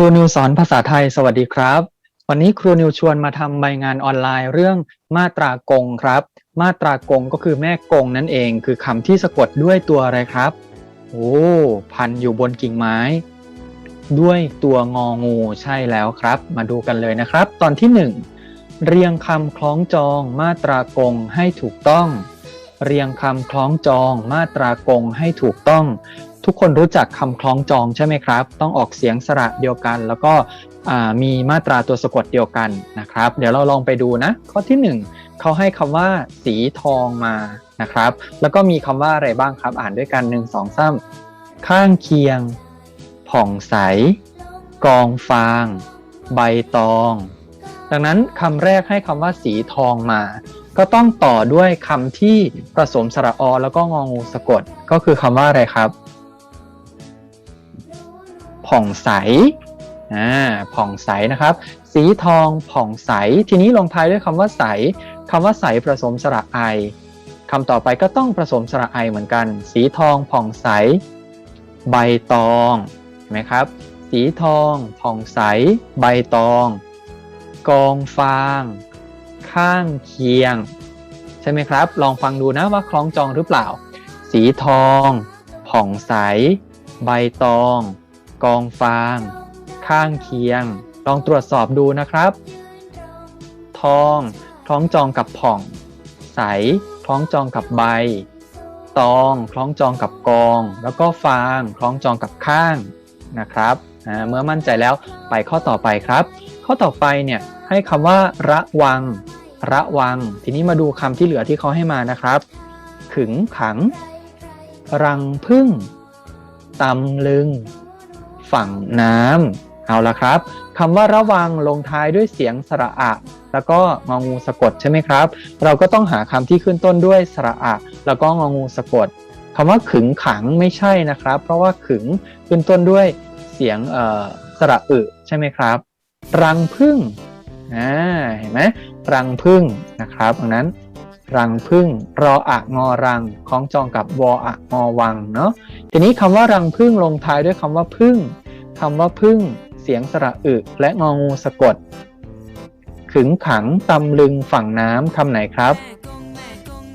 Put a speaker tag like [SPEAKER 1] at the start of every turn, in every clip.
[SPEAKER 1] ครูนิวสอนภาษาไทยสวัสดีครับ วันนี้ครูนิวชวนมาทำใบงานออนไลน์เรื่องมาตรากงครับ มาตรากงก็คือแม่กงนั่นเองคือคำที่สะกดด้วยตัวอะไรครับโอ้พันอยู่บนกิ่งไม้ ด้วยตัวงองูใช่แล้วครับ มาดูกันเลยนะครับ ตอนที่หนึ่งเรียงคำคล้องจองมาตรากงให้ถูกต้อง เรียงคำคล้องจองมาตรากงให้ถูกต้อง ทุกคนรู้จักคำคล้องจองใช่ไหมครับ ต้องออกเสียงสระเดียวกัน แล้วก็มีมาตราตัวสะกดเดียวกันนะครับ เดี๋ยวเราลองไปดูนะ ข้อที่หนึ่งเขาให้คำว่าสีทองมานะครับ แล้วก็มีคำว่าอะไรบ้างครับ อ่านด้วยกันหนึ่งสองสามข้างเคียง ผ่องใส กองฟาง ใบตอง ดังนั้นคำแรกให้คำว่าสีทองมาก็ต้องต่อด้วยคำที่ผสมสระอแล้วก็งองูสะกด ก็คือคำว่าอะไรครับ ผ่องใสอ่าผ่องใสนะครับ สีทองผ่องใส ทีนี้ลงท้ายด้วยคำว่าใสคำว่าใสผสมสระไอคำต่อไปก็ต้องผสมสระไอเหมือนกัน สีทองผ่องใส ใบตองเห็นไหมครับ สีทองผ่องใส ใบตอง กองฟาง ข้างเคียง ใช่ไหมครับ ลองฟังดูนะว่าคล้องจองหรือเปล่า สีทอง ผ่องใส ใบตอง กองฟาง ข้างเคียง ลองตรวจสอบดูนะครับ ทอง คล้องจองกับผ่อง ใส คล้องจองกับใบ ตอง คล้องจองกับกอง แล้วก็ฟาง คล้องจองกับข้างนะครับเมื่อมั่นใจแล้วไปข้อต่อไปครับ ข้อต่อไปเนี่ยให้คำว่าระวัง ระวัง ทีนี้มาดูคำที่เหลือที่เขาให้มานะครับ ขึงขัง รังพึ่งตำลึง ฝั่งน้ำเอาละครับคำว่าระวังลงท้ายด้วยเสียงสระอะ แล้วก็งองูสะกดใช่ไหมครับ เราก็ต้องหาคำที่ขึ้นต้นด้วยสระอะ แล้วก็งองูสะกดคำว่าขึงขังไม่ใช่นะครับ เพราะว่าขึงขึ้นต้นด้วยเสียงเอ่อสระอึใช่ไหมครับ รังพึ่งอ่าเห็นไหมรังพึ่งนะครับดังนั้นรังพึ่งรออะงอรังคล้องจองกับวออะงอวังเนาะทีนี้คำว่ารังพึ่งลงท้ายด้วยคำว่าพึ่ง คำว่าพึ่ง เสียงสระอึ และงองูสะกด ขึงขังตำลึงฝั่งน้ำคำไหนครับ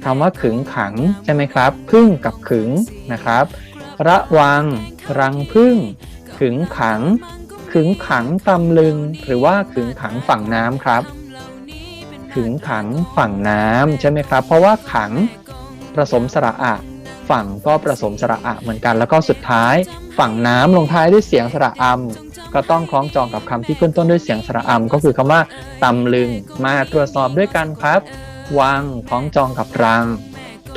[SPEAKER 1] คำว่าขึงขังใช่ไหมครับ พึ่งกับขึงนะครับ ระวัง รังพึ่ง ขึงขัง ขึงขังตำลึง หรือว่าขึงขังฝั่งน้ำครับ ขึงขังฝั่งน้ำใช่ไหมครับ เพราะว่าขังผสมสระอะ ฝั่งก็ผสมสระอะเหมือนกัน แล้วก็สุดท้าย ฝั่งน้ำลงท้ายด้วยเสียงสระอำก็ต้องคล้องจองกับคำที่ขึ้นต้นด้วยเสียงสระอำก็คือคำว่าตำลึงมาตรวจสอบด้วยกันครับ วังคล้องจองกับรัง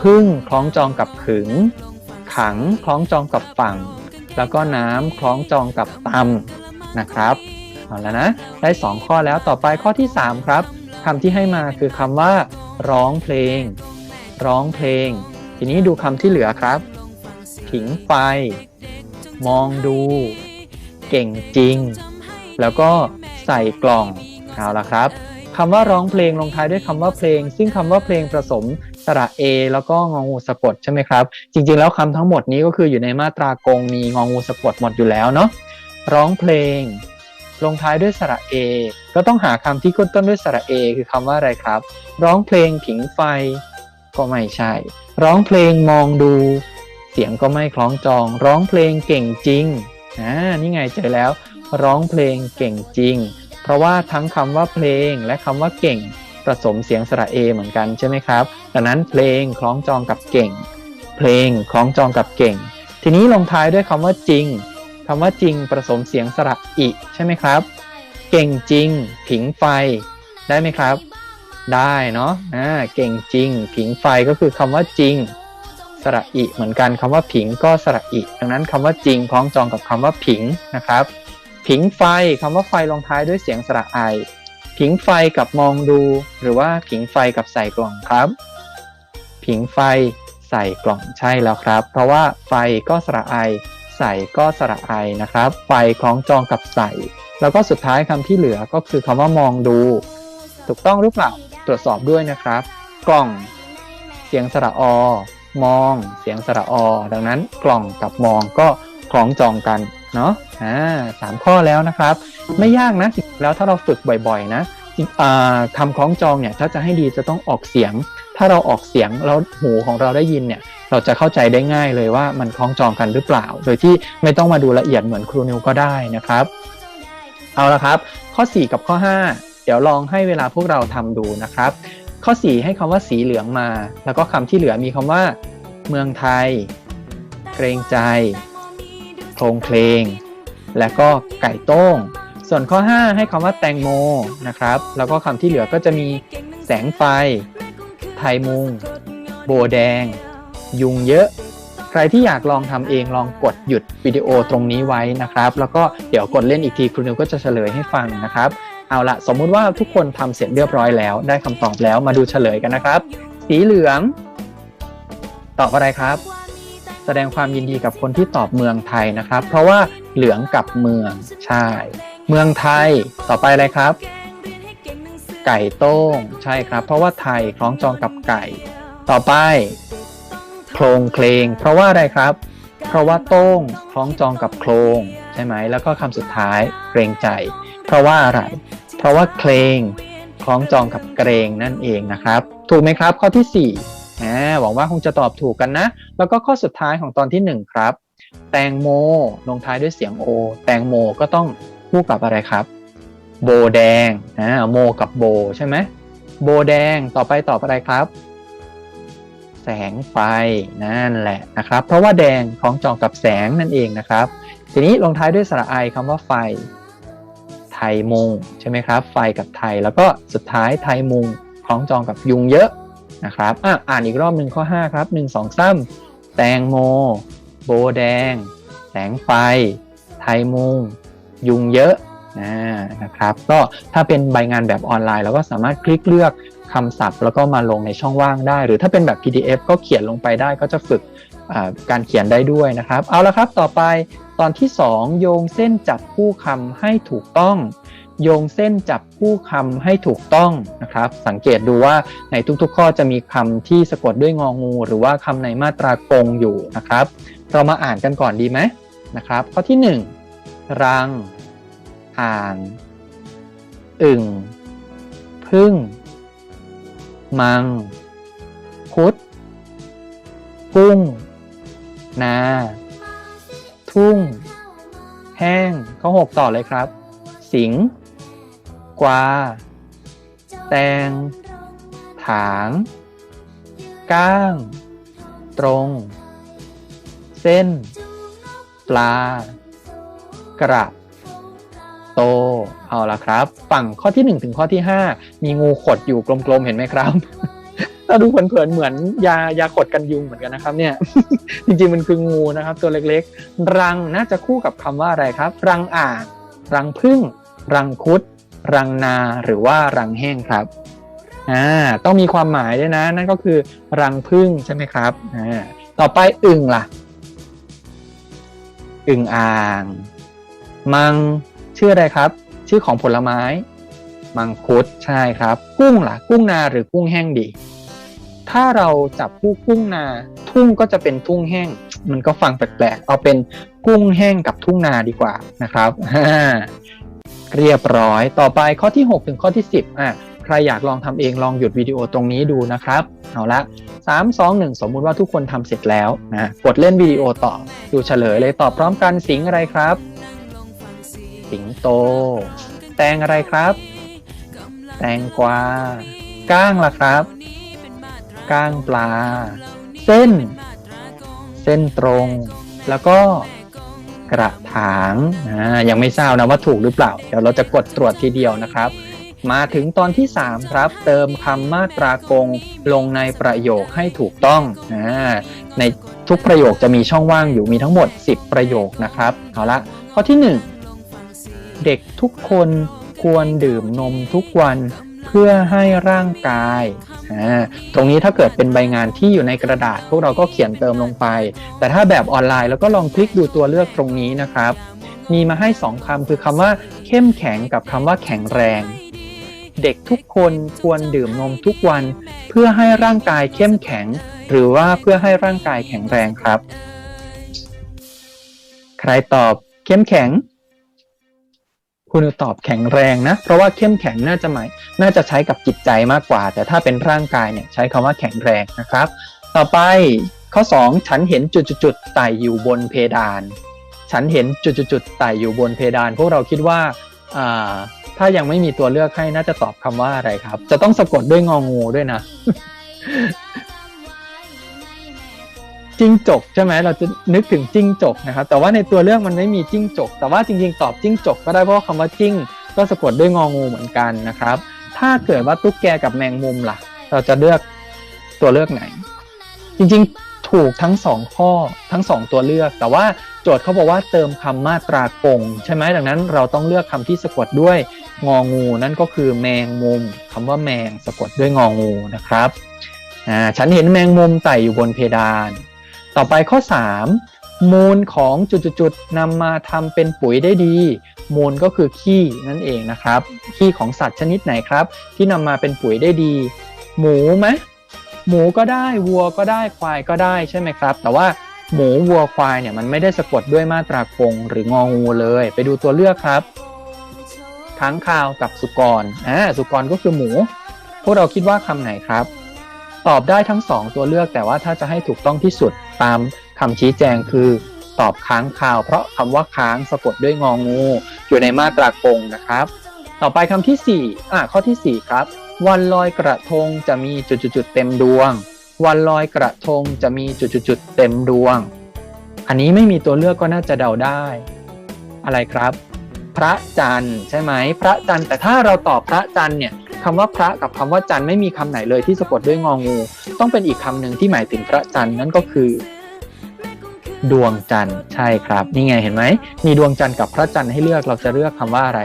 [SPEAKER 1] พึ่งคล้องจองกับขึง ขังคล้องจองกับฝั่ง แล้วก็น้ำคล้องจองกับตำนะครับเอาแล้วนะได้สองข้อแล้วต่อไปข้อที่สามครับคำที่ให้มาคือคำว่า ร้องเพลง ร้องเพลง ทีนี้ดูคำที่เหลือครับ ผิงไฟ มองดู เก่งจริง แล้วก็ใส่กล่องเอาละครับคำว่าร้องเพลงลงท้ายด้วยคำว่าเพลง ซึ่งคำว่าเพลงผสมสระเอแล้วก็งองูสะกดใช่ไหมครับ จริงๆ แล้วคำทั้งหมดนี้ก็คืออยู่ในมาตรากงมีงองูสะกดหมดอยู่แล้วเนาะร้องเพลง ลงท้ายด้วยสระเอก็ต้องหาคำที่ขึ้นต้นด้วยสระเอคือคำว่าอะไรครับ ร้องเพลงผิงไฟ ก็ไม่ใช่ ร้องเพลงมองดู เสียงก็ไม่คล้องจอง ร้องเพลงเก่งจริงอ่านี่ไงเจอแล้ว ร้องเพลงเก่งจริง เพราะว่าทั้งคำว่าเพลงและคำว่าเก่งผสมเสียงสระเอเหมือนกันใช่ไหมครับดังนั้นเพลงคล้องจองกับเก่ง เพลงคล้องจองกับเก่ง ทีนี้ลงท้ายด้วยคำว่าจริงคำว่าจริงผสมเสียงสระอิใช่ไหมครับ เก่งจริง ผิงไฟได้ไหมครับ ได้เนาะอ่าเก่งจริง ผิงไฟก็คือคำว่าจริง สระอิเหมือนกันคำว่าผิงก็สระอิดังนั้นคำว่าจริงคล้องจองกับคำว่าผิงนะครับ ผิงไฟคำว่าไฟลงท้ายด้วยเสียงสระไอ ผิงไฟกับมองดู หรือว่าผิงไฟกับใส่กล่องครับ ผิงไฟใส่กล่องใช่แล้วครับ เพราะว่าไฟก็สระไอ ใส่ก็สระไอนะครับ ไฟคล้องจองกับใส่ แล้วก็สุดท้ายคำที่เหลือก็คือคำว่ามองดู ถูกต้องหรือเปล่า ตรวจสอบด้วยนะครับ กล่อง เสียงสระอ มอง เสียงสระอ ดังนั้นกล่องกับมองก็คล้องจองกันเนาะอ่าสามข้อแล้วนะครับ ไม่ยากนะจริงแล้วถ้าเราฝึกบ่อยๆนะจริงอ่าคำคล้องจองเนี่ยถ้าจะให้ดีจะต้องออกเสียง ถ้าเราออกเสียงแล้วหูของเราได้ยินเนี่ยเราจะเข้าใจได้ง่ายเลยว่ามันคล้องจองกันหรือเปล่า โดยที่ไม่ต้องมาดูละเอียดเหมือนครูนิวก็ได้นะครับ เอาละครับ ข้อ 4 กับข้อ 5 เดี๋ยวลองให้เวลาพวกเราทำดูนะครับ ข้อ 4 ให้คำว่าสีเหลืองมา แล้วก็คำที่เหลือมีคำว่า เมืองไทย เกรงใจโครงเพลง และก็ไก่โต้ง ส่วนข้อ 5 ให้คำว่าแตงโมนะครับ แล้วก็คำที่เหลือก็จะมีแสงไฟ ไทยมุง โบแดง ยุงเยอะใครที่อยากลองทำเองลองกดหยุดวิดีโอตรงนี้ไว้นะครับ แล้วก็เดี๋ยวกดเล่นอีกทีครูนิวก็จะเฉลยให้ฟังนะครับ เอาละสมมุติว่าทุกคนทำเสร็จเรียบร้อยแล้ว ได้คำตอบแล้วมาดูเฉลยกันนะครับ สีเหลือง ตอบอะไรครับ แสดงความยินดีกับคนที่ตอบเมืองไทยนะครับ เพราะว่าเหลืองกับเมืองใช่ เมืองไทยต่อไปอะไรครับ ไก่โต้งใช่ครับ เพราะว่าไทยคล้องจองกับไก่ ต่อไปโครงเคลงเพราะว่าอะไรครับ เพราะว่าโต้งคล้องจองกับโครงใช่ไหมแล้วก็คำสุดท้ายเกรงใจ เพราะว่าอะไร เพราะว่าเคลงคล้องจองกับเกรงนั่นเองนะครับ ถูกไหมครับ ข้อที่4ี่อ่าหวังว่าคงจะตอบถูกกันนะ แล้วก็ข้อสุดท้ายของตอนที่ 1 ครับ แตงโมลงท้ายด้วยเสียงโอแตงโมก็ต้องคู่กับอะไรครับ โบแดงอ่าโมกับโบใช่ไหมโบแดงต่อไปตอบอะไรครับ แสงไฟนั่นแหละนะครับ เพราะว่าแดงคล้องจองกับแสงนั่นเองนะครับ ทีนี้ลงท้ายด้วยสระไอคำว่าไฟ ไทยมุงใช่ไหมครับ ไฟกับไทย แล้วก็สุดท้ายไทยมุงคล้องจองกับยุงเยอะนะครับอะอ่านอีกรอบหนึ่งข้อ 5 ครับ 1 2 3 แตงโม โบแดง แสงไฟ ไทยมุง ยุงเยอะนะครับ ก็ถ้าเป็นใบงานแบบออนไลน์เราก็สามารถคลิกเลือกคำศัพท์ แล้วก็มาลงในช่องว่างได้ หรือถ้าเป็นแบบ PDF ก็เขียนลงไปได้ก็จะฝึก การเขียนได้ด้วยนะครับ เอาละครับต่อไปตอนที่ 2 โยงเส้นจับคู่คำให้ถูกต้อง โยงเส้นจับคู่คำให้ถูกต้องนะครับ สังเกตดูว่าในทุกๆ ข้อจะมีคำที่สะกดด้วยงองู หรือว่าคำในมาตรากงอยู่นะครับ เรามาอ่านกันก่อนดีไหมนะครับ ข้อที่ 1 รังอ่างอึ่งพึ่ง มังพุด กุ้ง นา ทุ่ง แห้งข้อ6ต่อเลยครับ สิง กวา แตง ถาง ก้าง ตรง เส้น ปลา กระโต เอาละครับ ฝั่งข้อที่ 1 ถึงข้อที่ 5 มีงูขดอยู่กลมๆ เห็นไหมครับ ถ้าดูเผินๆเหมือนยายาขดกันยุงเหมือนกันนะครับ เนี่ย จริงๆมันคืองูนะครับ ตัวเล็กๆ รังน่าจะคู่กับคำว่าอะไรครับ รังอ่างรังพึ่ง รังคุด รังนาหรือว่ารังแห้งครับอ่าต้องมีความหมายด้วยนะ นั่นก็คือ รังพึ่งใช่ไหมครับอ่าต่อไปอึ่งล่ะ อึ่งอ่าง มังชื่ออะไรครับ ชื่อของผลไม้ มังคุดใช่ครับ กุ้งล่ะ กุ้งนาหรือกุ้งแห้งดี ถ้าเราจับคู่กุ้งนา ทุ่งก็จะเป็นทุ่งแห้ง มันก็ฟังแปลกๆ เอาเป็นกุ้งแห้งกับทุ่งนาดีกว่านะครับเรียบร้อยต่อไปข้อที่ 6 ถึงข้อที่ 10อะใครอยากลองทำเองลองหยุดวิดีโอตรงนี้ดูนะครับ เอาละ 3 2 1 สมมุติว่าทุกคนทำเสร็จแล้วนะกดเล่นวิดีโอต่อ ดูเฉลยเลยตอบพร้อมกันสิงอะไรครับ สิงโต แตงอะไรครับ แตงกวาก้างล่ะครับ ก้างปลา เส้น เส้นตรง แล้วก็กระถางอ่ายังไม่ทราบนะว่าถูกหรือเปล่า เดี๋ยวเราจะกดตรวจทีเดียวนะครับ มาถึงตอนที่ 3 ครับ เติมคำมาตรากงลงในประโยคให้ถูกต้องอ่าในทุกประโยคจะมีช่องว่างอยู่มีทั้งหมด 10 ประโยคนะครับเอาละข้อที่ 1 เด็กทุกคนควรดื่มนมทุกวัน พื่อให้ร่างกาย ตรงนี้ถ้าเกิดเป็นใบงานที่อยู่ในกระดาษ พวกเราก็เขียนเติมลงไป แต่ถ้าแบบออนไลน์แล้วก็ลองคลิกดูตัวเลือกตรงนี้นะครับ มีมาให้ 2คำคือคำว่าเข้มแข็งกับคำว่าแข็งแรง เด็กทุกคนควรดื่มนมทุกวัน เพื่อให้ร่างกายเข้มแข็ง หรือว่าเพื่อให้ร่างกายแข็งแรงครับ ใครตอบเข้มแข็ง คุณตอบแข็งแรงนะ เพราะว่าเข้มแข็งน่าจะหมายน่าจะใช้กับจิตใจมากกว่า แต่ถ้าเป็นร่างกายเนี่ยใช้คำว่าแข็งแรงนะครับ ต่อไปข้อ 2 ฉันเห็นจุดๆไต่อยู่บนเพดาน ฉันเห็นจุดๆไต่อยู่บนเพดาน พวกเราคิดว่าอ่าถ้ายังไม่มีตัวเลือกให้น่าจะตอบคำว่าอะไรครับ จะต้องสะกดด้วยงองูด้วยนะ จิ้งจกใช่ไหมเราจะนึกถึงจิ้งจกนะครับแต่ว่าในตัวเลือกมันไม่มีจิ้งจก แต่ว่าจริงๆตอบจิ้งจกก็ได้เพราะว่าคำว่าจิ้งก็สะกดด้วยงองูเหมือนกันนะครับ ถ้าเกิดว่าตุ๊กแกกับแมงมุมล่ะ เราจะเลือกตัวเลือกไหน จริงๆถูกทั้งสองข้อทั้งสองตัวเลือก แต่ว่าโจทย์เขาบอกว่าเติมคำมาตรากง ใช่ไหมดังนั้นเราต้องเลือกคำที่สะกดด้วยงองูนั่นก็คือแมงมุมคำว่าแมงสะกดด้วยงองูนะครับอ่าฉันเห็นแมงมุมไต่อยู่บนเพดาน ต่อไปข้อ 3 มูลของจุดๆนำมาทำเป็นปุ๋ยได้ดี มูลก็คือขี้นั่นเองนะครับ ขี้ของสัตว์ชนิดไหนครับ ที่นำมาเป็นปุ๋ยได้ดี หมูไหมหมูก็ได้วัวก็ได้ควายก็ได้ใช่ไหมครับ แต่ว่าหมูวัวควายเนี่ยมันไม่ได้สะกดด้วยมาตรากงหรืององูเลย ไปดูตัวเลือกครับค้างคาวกับสุกรอ่าสุกรก็คือหมู พวกเราคิดว่าคำไหนครับ ตอบได้ทั้งสองตัวเลือกแต่ว่าถ้าจะให้ถูกต้องที่สุด ตามคำชี้แจงคือตอบค้างคาว เพราะคำว่าค้างสะกดด้วยงองูอยู่ในมาตรากงนะครับ ต่อไปคำที่สี่อะข้อที่สี่ครับ วันลอยกระทงจะมีจุดๆเต็มดวง วันลอยกระทงจะมีจุดๆเต็มดวง อันนี้ไม่มีตัวเลือกก็น่าจะเดาได้ อะไรครับ พระจันทร์ใช่ไหมพระจันทร์แต่ถ้าเราตอบพระจันทร์เนี่ยคำว่าพระกับคำว่าจันทร์ไม่มีคำไหนเลยที่สะกดด้วยงองู ต้องเป็นอีกคำหนึ่งที่หมายถึงพระจันทร์นั่นก็คือ ดวงจันทร์ใช่ครับ นี่ไงเห็นไหมมีดวงจันทร์กับพระจันทร์ให้เลือกเราจะเลือกคำว่าอะไร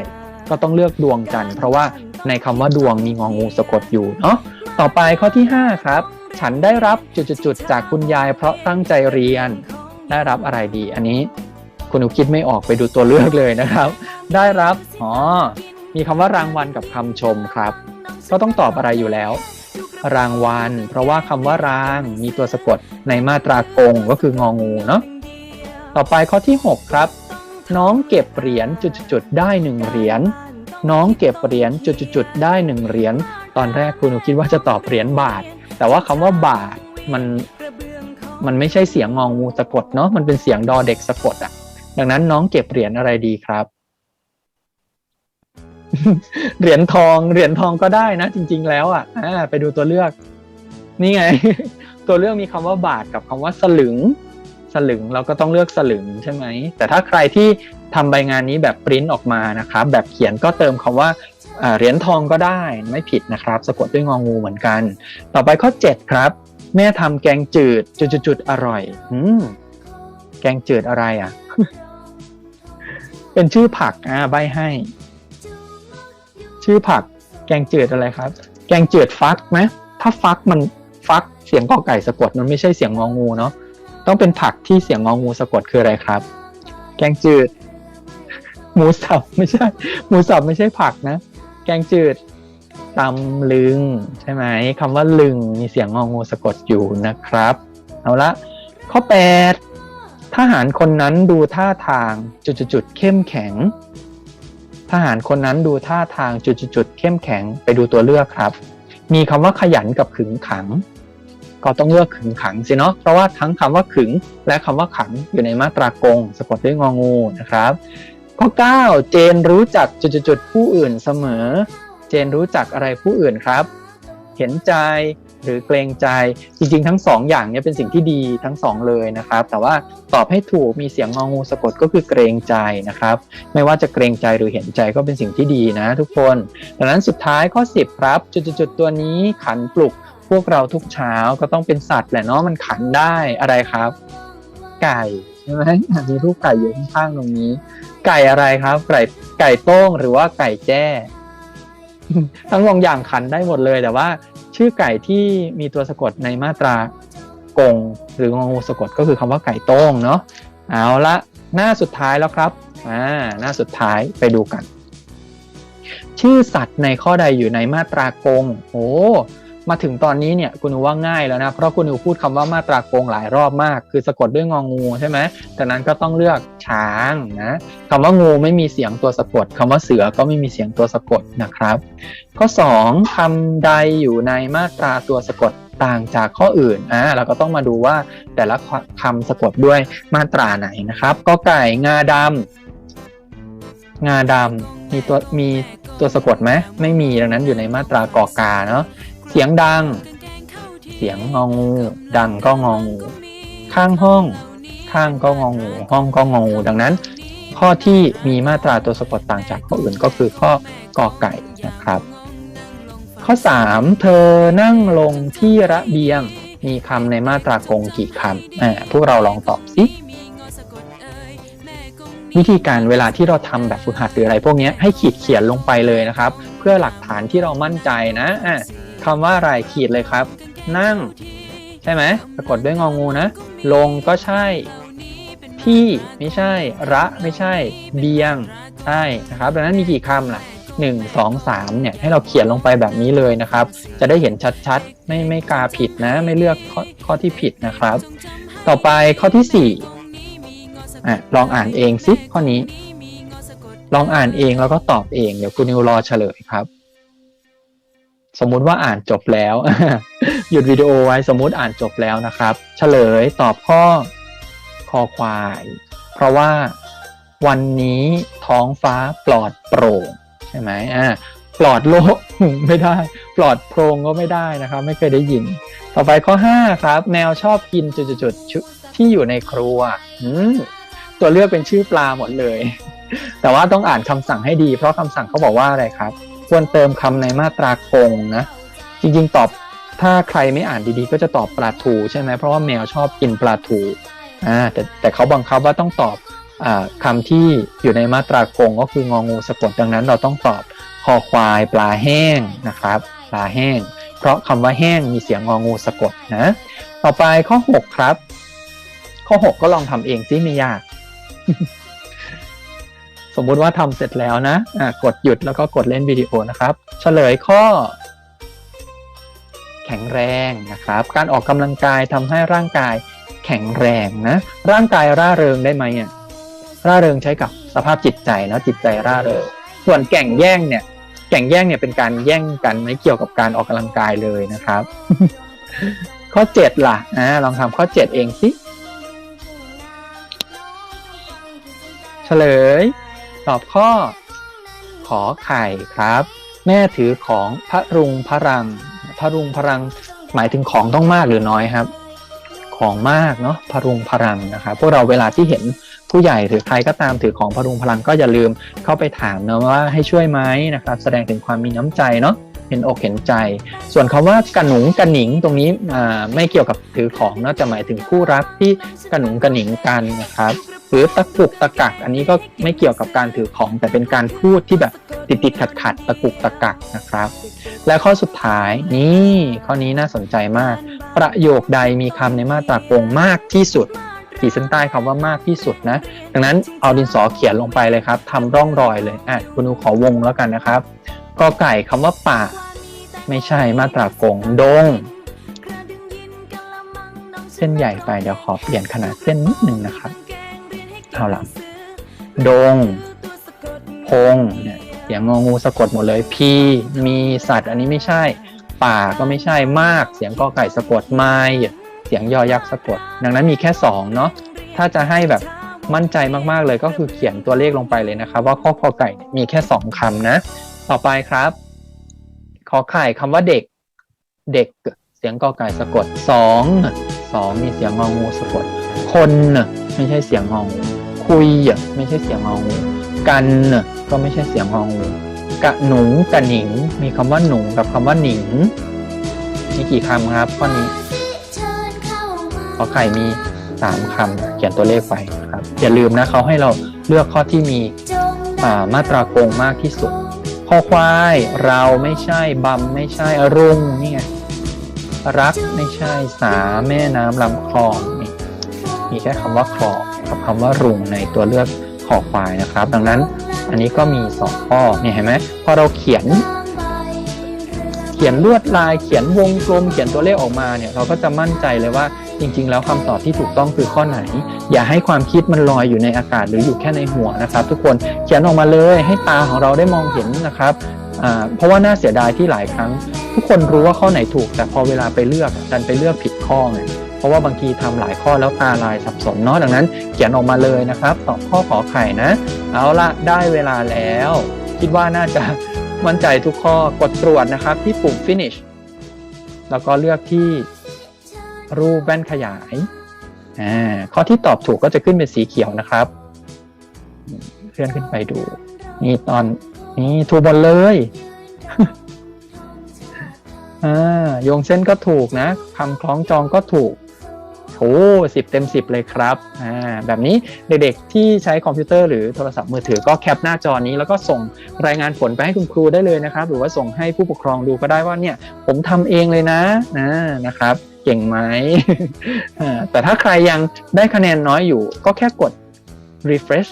[SPEAKER 1] ก็ต้องเลือกดวงจันทร์เพราะว่าในคำว่าดวงมีงองูสะกดอยู่เนาะต่อไปข้อที่ 5 ครับ ฉันได้รับจุดๆๆจากคุณยาย เพราะตั้งใจเรียนได้รับอะไรดี อันนี้คุณหนูคิดไม่ออกไปดูตัวเลือกเลยนะครับ ได้รับอ๋อมีคำว่ารางวัลกับคำชมครับ ก็ต้องตอบอะไรอยู่แล้ว รางวัลเพราะว่าคำว่ารางมีตัวสะกดในมาตรากงก็คืององูเนาะต่อไปข้อที่ 6 ครับ น้องเก็บเหรียญจุดๆได้หนึ่งเหรียญน้องเก็บเหรียญจุดๆได้หนึ่งเหรียญตอนแรกคุณคิดว่าจะตอบเหรียญบาท แต่ว่าคำว่าบาทมันมันไม่ใช่เสียงงองูสะกดเนาะมันเป็นเสียงดอเด็กสะกดอะดังนั้นน้องเก็บเหรียญอะไรดีครับ เหรียญทองเหรียญทองก็ได้นะ จริง ๆ แล้วอะอ่าไปดูตัวเลือก นี่ไง ตัวเลือกมีคำว่าบาทกับคำว่าสลึง สลึงเราก็ต้องเลือกสลึงใช่ไหม แต่ถ้าใครที่ทำใบงานนี้แบบปริ้นออกมานะครับ แบบเขียนก็เติมคำว่าอ่าเหรียญทองก็ได้ไม่ผิดนะครับ สะกดด้วยงองูเหมือนกัน ต่อไปข้อ 7 ครับ แม่ทำแกงจืดจุดๆๆอร่อยอืมแกงจืดอะไรอะ เป็นชื่อผักอ่าใบให้ ชื่อผักแกงจืดอะไรครับ แกงจืดฟักไหมถ้าฟักมันฟักเสียงกอไก่สะกดมันไม่ใช่เสียงงองูเนาะต้องเป็นผักที่เสียงงองูสะกดคืออะไรครับ แกงจืด หมูสับไม่ใช่ หมูสับไม่ใช่ผักนะ แกงจืดตำลึง ใช่ไหมคำว่าลึงมีเสียงงองูสะกดอยู่นะครับ เอาละข้อ 8ทหารคนนั้นดูท่าทางจุดๆๆเข้มแข็ง ทหารคนนั้นดูท่าทางจุดๆๆเข้มแข็งไปดูตัวเลือกครับ มีคำว่าขยันกับขึงขัง ก็ต้องเลือกขึงขังสิเนาะเพราะว่าทั้งคำว่าขึงและคำว่าขังอยู่ในมาตรากงสะกดด้วยงองูนะครับข้อ9เจนรู้จักจุดๆๆผู้อื่นเสมอ เจนรู้จักอะไรผู้อื่นครับ เห็นใจ หรือเกรงใจจริงๆ ทั้งสองอย่างเนี้เป็นสิ่งที่ดีทั้งสองเลยนะครับ แต่ว่าตอบให้ถูกมีเสียงงองูสะกดก็คือเกรงใจนะครับ ไม่ว่าจะเกรงใจหรือเห็นใจก็เป็นสิ่งที่ดีนะ ทุกคนดังนั้นสุดท้ายข้อ 10 ครับ จุดๆตัวนี้ขันปลุกพวกเราทุกเช้าก็ต้องเป็นสัตว์แหละเนาะมันขันได้อะไรครับ ไก่ใช่ไหมมีรูปไก่อยู่ข้างๆตรงนี้ ไก่อะไรครับ ไก่ไก่โต้งหรือว่าไก่แจ้ ทั้งสองอย่างขันได้หมดเลยแต่ว่า ชื่อไก่ที่มีตัวสะกดในมาตรากงหรืองงูสะกดก็คือคำว่าไก่โต้งเนาะเอาละหน้าสุดท้ายแล้วครับอ่าหน้าสุดท้ายไปดูกัน ชื่อสัตว์ในข้อใดอยู่ในมาตรากงโอ้ มาถึงตอนนี้เนี่ยคุณนิวว่าง่ายแล้วนะ เพราะคุณนิวพูดคำว่ามาตราโกงหลายรอบมาก คือสะกดด้วยงองูใช่ไหมดังนั้นก็ต้องเลือกช้างนะคำว่างูไม่มีเสียงตัวสะกดคำว่าเสือก็ไม่มีเสียงตัวสะกดนะครับ ข้อ 2คำใดอยู่ในมาตราตัวสะกดต่างจากข้ออื่นอ่าเราก็ต้องมาดูว่าแต่ละคำสะกดด้วยมาตราไหนนะครับก็ไก่งาดำงาดำมีตัวมีตัวสะกดไหมไม่มีดังนั้นอยู่ในมาตรากอกาเนาะ เสียงดัง เสียงงองูดังก็งองู ข้างห้อง ข้างก็งองู ห้องก็งองู ดังนั้น ข้อที่มีมาตราตัวสะกดต่างจากข้ออื่นก็คือข้อกอไก่นะครับ ข้อ 3 เธอนั่งลงที่ระเบียงมีคำในมาตรากงกี่คำอ่าพวกเราลองตอบสิวิธีการเวลาที่เราทำแบบฝึกหัดหรืออะไรพวกนี้ให้ขีดเขียนลงไปเลยนะครับ เพื่อหลักฐานที่เรามั่นใจนะอะ คำว่าอะไรขีดเลยครับ นั่ง ใช่ไหมสะกดด้วยงองูนะ ลงก็ใช่ที่ไม่ใช่ ระไม่ใช่ เบียง ใช่นะครับ ดังนั้นมีกี่คำล่ะหนึ่งสองสามเนี่ยให้เราเขียนลงไปแบบนี้เลยนะครับ จะได้เห็นชัดๆ ไม่ไม่กาผิดนะ ไม่เลือกข้อข้อที่ผิดนะครับ ต่อไปข้อที่สี่อะลองอ่านเองสิข้อนี้ ลองอ่านเองแล้วก็ตอบเอง เดี๋ยวคุณนิวรอเฉลยครับ สมมุติว่าอ่านจบแล้ว หยุดวิดีโอไว้สมมุติอ่านจบแล้วนะครับ เฉลยตอบข้อคอควาย เพราะว่าวันนี้ท้องฟ้าปลอดโปร่งใช่ไหมอ่าปลอดโลกไม่ได้ ปลอดโปรงก็ไม่ได้นะครับ ไม่เคยได้ยิน ต่อไปข้อ 5 ครับ แมวชอบกินจุดๆที่อยู่ในครัวตัวเลือกเป็นชื่อปลาหมดเลย แต่ว่าต้องอ่านคำสั่งให้ดี เพราะคำสั่งเขาบอกว่าอะไรครับ ควรเติมคำในมาตราคงนะ จริงๆตอบถ้าใครไม่อ่านดีๆ ก็จะตอบปลาทูใช่ไหมเพราะว่าแมวชอบกินปลาทูอ่าแต่แต่เขาบังคับว่าต้องตอบอ่าคำที่อยู่ในมาตราคงก็คืององูสะกดดังนั้นเราต้องตอบคอควายปลาแห้งนะครับ ปลาแห้ง เพราะคำว่าแห้งมีเสียงงองูสะกดนะ ต่อไปข้อ 6 ครับ ข้อ 6 ก็ลองทำเองซิไม่ยาก สมมุติว่าทำเสร็จแล้วนะอะกดหยุดแล้วก็กดเล่นวิดีโอนะครับเฉลยข้อ แข็งแรงนะครับ การออกกำลังกายทำให้ร่างกายแข็งแรงนะ ร่างกายร่าเริงได้ไหมอะร่าเริงใช้กับสภาพจิตใจนะจิตใจร่าเริง ส่วนแก่งแย่งเนี่ย แก่งแย่งเนี่ยเป็นการแย่งกันไม่เกี่ยวกับการออกกำลังกายเลยนะครับ ข้อ 7 ล่ะนะลองทำข้อ 7 เองสิเฉลย ตอบข้อ ขอไข่ครับ แม่ถือของพระรุงพระรัง พระรุงพระรัง หมายถึงของต้องมากหรือน้อยครับ ของมากเนาะพระรุงพระรังนะครับพวกเราเวลาที่เห็นผู้ใหญ่หรือใครก็ตามถือของพระรุงพลังก็อย่าลืมเข้าไปถามนะว่าให้ช่วยไหมนะครับ แสดงถึงความมีน้ำใจเนาะเห็นอกเห็นใจ ส่วนคำว่ากระหนุงกระหนิงตรงนี้ไม่เกี่ยวกับถือของเนาะจะหมายถึงคู่รักที่กระหนุงกระหนิงกันนะครับ หรือตะกุกตะกัก อันนี้ก็ไม่เกี่ยวกับการถือของ แต่เป็นการพูดที่แบบติดติดขัดขัดตะกุกตะกักนะครับ และข้อสุดท้ายนี่ข้อนี้น่าสนใจมาก ประโยคใดมีคำในมาตราโกงมากที่สุดขีดเส้นใต้คำว่ามากที่สุดนะ ดังนั้นเอาดินสอเขียนลงไปเลยครับทำร่องรอยเลยอะคุณดูขอวงแล้วกันนะครับกอไก่คำว่าป่า ไม่ใช่มาตราโกงดง เส้นใหญ่ไปเดี๋ยวขอเปลี่ยนขนาดเส้นนิดนึงนะครับ เอาละดง พงเนี่ยเสียงงองูสะกดหมดเลย พีมีสัตว์ อันนี้ไม่ใช่ ป่าก็ไม่ใช่มาก เสียงกอไก่สะกดไม้เสียงยอยักษ์สะกด ดังนั้นมีแค่2เนาะถ้าจะให้แบบมั่นใจมากๆเลยก็คือเขียนตัวเลขลงไปเลยนะครับ ว่าข้อคอไก่มีแค่ 2คำนะ ต่อไปครับขอไข่คำว่าเด็ก เด็กเสียงกอไก่สะกด2 2มีเสียงงองูสะกด คนไม่ใช่เสียงงองู คุยไม่ใช่เสียงงองูกันก็ไม่ใช่เสียงงองูกะหนูกะหนิง มีคำว่าหนูกับคำว่าหนิงมีกี่คำครับข้อนี้ขอไข่มี3คำเขียนตัวเลขไปครับอย่าลืมนะเขาให้เราเลือกข้อที่มีมาตราโกงมากที่สุดข้อควายเราไม่ใช่บำไม่ใช่รุ่งนี่ไงรักไม่ใช่สาแม่น้ำลำคลองนี่มีแค่คำว่าคลอง คำว่ารุงในตัวเลือกขอควายนะครับ ดังนั้นอันนี้ก็มี 2 ข้อเนี่ยเห็นไหมพอเราเขียน เขียนลวดลายเขียนวงกลม เขียนตัวเลขออกมาเนี่ยเราก็จะมั่นใจเลยว่าจริง ๆ แล้วคำตอบที่ถูกต้องคือข้อไหน อย่าให้ความคิดมันลอยอยู่ในอากาศหรืออยู่แค่ในหัวนะครับ ทุกคนเขียนออกมาเลยให้ตาของเราได้มองเห็นนะครับเพราะว่าน่าเสียดายที่หลายครั้ง ทุกคนรู้ว่าข้อไหนถูก แต่พอเวลาไปเลือกดันไปเลือกผิดข้อไง เพราะว่าบางทีทำหลายข้อแล้วตาลายสับสนเนาะดังนั้นเขียนออกมาเลยนะครับตอบข้อขอไข่นะ เอาละได้เวลาแล้ว คิดว่าน่าจะมั่นใจทุกข้อกดตรวจนะครับ ที่ปุ่ม finish แล้วก็เลือกที่รูปแว่นขยายอ่าข้อที่ตอบถูกก็จะขึ้นเป็นสีเขียวนะครับเคลื่อนขึ้นไปดู นี่ตอนนี้ถูกหมดเลยอ่าโยงเส้นก็ถูกนะคำคล้องจองก็ถูก โอ้สิบเต็มสิบเลยครับอ่าแบบนี้เด็กๆที่ใช้คอมพิวเตอร์หรือโทรศัพท์มือถือก็แคปหน้าจอนี้ แล้วก็ส่งรายงานผลไปให้คุณครูได้เลยนะครับ หรือว่าส่งให้ผู้ปกครองดูก็ได้ว่าเนี่ยผมทำเองเลยนะนะนะครับ เก่งไหมแต่ถ้าใครยังได้คะแนนน้อยอยู่ ก็แค่กด refresh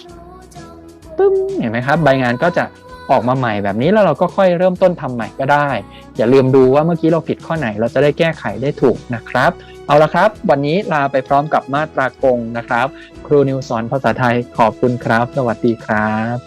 [SPEAKER 1] ปึ้มเห็นไหมครับใบงานก็จะออกมาใหม่แบบนี้แล้วเราก็ค่อยเริ่มต้นทำใหม่ก็ได้ อย่าลืมดูว่าเมื่อกี้เราผิดข้อไหนเราจะได้แก้ไขได้ถูกนะครับ เอาละครับ วันนี้ลาไปพร้อมกับมาตรากงนะครับ ครูนิวสอนภาษาไทยขอบคุณครับ สวัสดีครับ